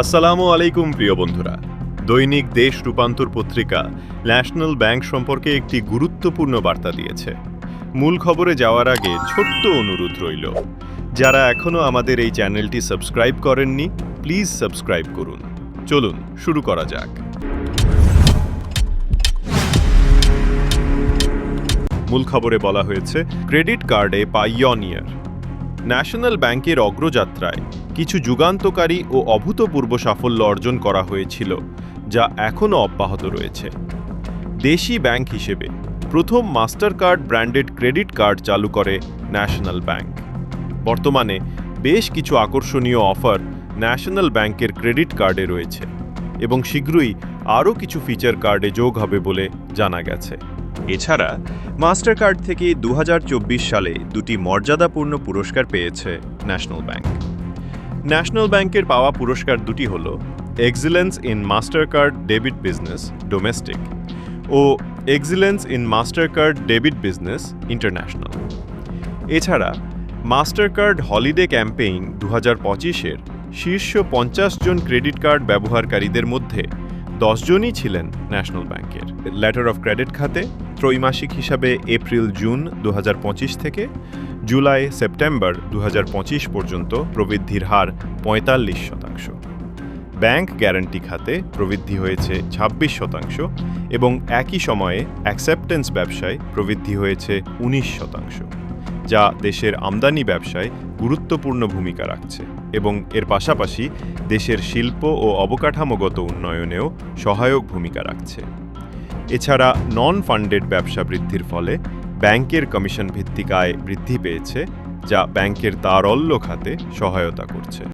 আসসালামু আলাইকুম, প্রিয় বন্ধুরা। দৈনিক দেশ রূপান্তর পত্রিকা ন্যাশনাল ব্যাংক সম্পর্কে একটি গুরুত্বপূর্ণ বার্তা দিয়েছে। মূল খবরে যাওয়ার আগে ছোট্ট অনুরোধ রইল। যারা এখনও আমাদের এই চ্যানেলটি সাবস্ক্রাইব করেননি, প্লিজ সাবস্ক্রাইব করুন। চলুন, শুরু করা যাক। মূল খবরে বলা হয়েছে, ক্রেডিট কার্ডে পাইয়নিয়ার ন্যাশনাল ব্যাংকের অগ্রযাত্রায় কিছু যুগান্তকারী ও অভূতপূর্ব সাফল্য অর্জন করা হয়েছিল, যা এখনও অব্যাহত রয়েছে। দেশি ব্যাংক হিসেবে প্রথম Mastercard branded credit card চালু করে ন্যাশনাল ব্যাংক। বর্তমানে বেশ কিছু আকর্ষণীয় অফার ন্যাশনাল ব্যাংকের ক্রেডিট কার্ডে রয়েছে এবং শীঘ্রই আরও কিছু ফিচার কার্ডে যোগ হবে বলে জানা গেছে। এছাড়া মাস্টার কার্ড থেকে দু হাজার চব্বিশ সালে দুটি মর্যাদাপূর্ণ পুরস্কার পেয়েছে ন্যাশনাল ব্যাংক। ন্যাশনাল ব্যাংকের পাওয়া পুরস্কার দুটি হল excellence in Mastercard debit business domestic O excellence in Mastercard debit business international এছাড়া মাস্টার কার্ড হলিডে ক্যাম্পেইন দু হাজার পঁচিশের শীর্ষ পঞ্চাশ জন ক্রেডিট কার্ড ব্যবহারকারীদের মধ্যে দশজনই ছিলেন ন্যাশনাল ব্যাংকের। লেটার অফ ক্রেডিট খাতে ত্রৈমাসিক হিসাবে এপ্রিল, জুন দু হাজার পঁচিশ থেকে জুলাই, সেপ্টেম্বর দু হাজার পঁচিশ পর্যন্ত প্রবৃদ্ধির হার পঁয়তাল্লিশ শতাংশ। ব্যাংক গ্যারান্টি খাতে প্রবৃদ্ধি হয়েছে ২৬ শতাংশ এবং একই সময়ে অ্যাকসেপ্টেন্স ব্যবসায় প্রবৃদ্ধি হয়েছে ১৯ শতাংশ, যা দেশের আমদানি ব্যবসায় গুরুত্বপূর্ণ ভূমিকা রাখছে এবং এর পাশাপাশি দেশের শিল্প ও অবকাঠামোগত উন্নয়নেও সহায়ক ভূমিকা রাখছে। এছাড়া নন ফান্ডেড ব্যবসা বৃদ্ধির ফলে ব্যাংকের কমিশন ভিত্তিক আয় বৃদ্ধি পেয়েছে, যা ব্যাংকের তারল্য খাতে সহায়তা করছে।